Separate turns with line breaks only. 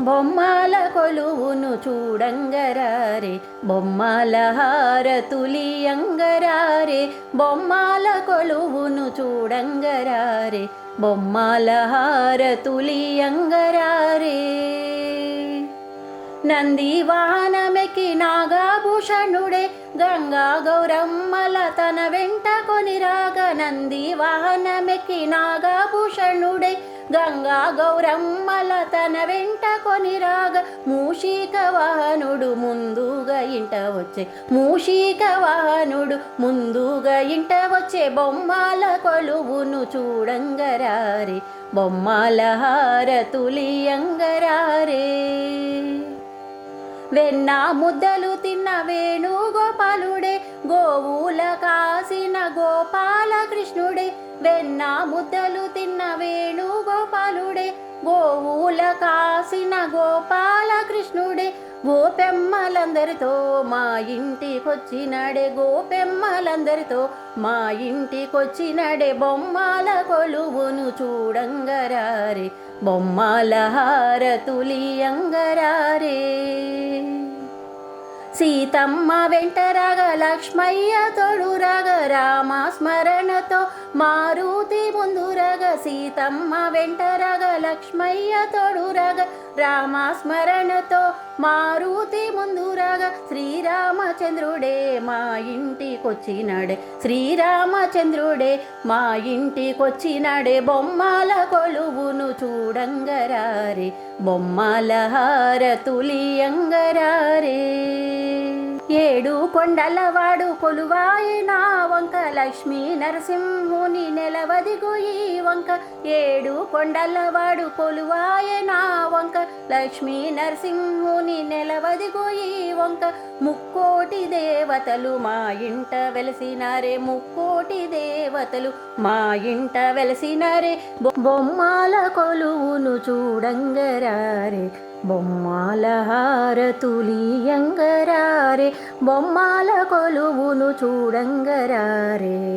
బొమ్మల కొలువును చూడంగరారే బొమ్మల హారతులియంగరారే బొమ్మల కొలువును చూడంగరారే బొమ్మల హారతులియంగరారే నంది వాహనమెక్కి నాగాభూషణుడే గంగా గౌరమ్మల తన వెంట కొనిరాగ నంది వాహనమెకి నాగాభూషణుడే గంగా గౌరమ్మల తన వెంట కొనిరాగ మూషిక వాహనుడు ముందుగా ఇంట వచ్చే. మూషిక వాహనుడు ముందుగా ఇంట వచ్చే. బొమ్మల కొలువును చూడంగరారే. బొమ్మల హారతులియంగరారే వెన్న ముద్దలు తిన్న వేణుగోపాలుడే. గోవుల కాసిన గోపాల వెన్న ముద్దలు తిన్న వేణుగోపాలుడే గోవుల కాసిన గోపాల కృష్ణుడే గోపెమ్మలందరితో మా ఇంటికొచ్చినడే గోపెమ్మలందరితో మా ఇంటికొచ్చినడే. బొమ్మల కొలువును చూడంగరారే బొమ్మల హారతులియంగరారే. సీతమ్మ వెంట రాగ లక్ష్మయ్య తోడు రాగ రామ స్మరణతో మారుతి ముందు రగ సీతమ్మ వెంట రాగ లక్ష్మయ్య తోడు రగ రామ స్మరణతో మారుతి ముందు శ్రీరామచంద్రుడే మా ఇంటికొచ్చినాడే. శ్రీరామచంద్రుడే మా ఇంటికొచ్చినాడే. బొమ్మల కొలువును చూడంగరారే. బొమ్మల హారతులియంగరారే. ఏడు కొండలవాడు కొలువాయినా వంక. లక్ష్మీ నరసింహుని నెలవదిగు ఈ వంక. ఏడు కొండలవాడు కొలువాయన వంక. లక్ష్మీ నరసింహుని నెలవదిగు ఈ వంక. ముక్కోటి దేవతలు మా ఇంట వెలసినారే. ముక్కోటి దేవతలు మా ఇంట వెలసినారే. బొ- బొమ్మల కొలువును చూడంగరారే. బొమ్మల హారతులియంగరారే బొమ్మాల కొలువును చూడంగరారే.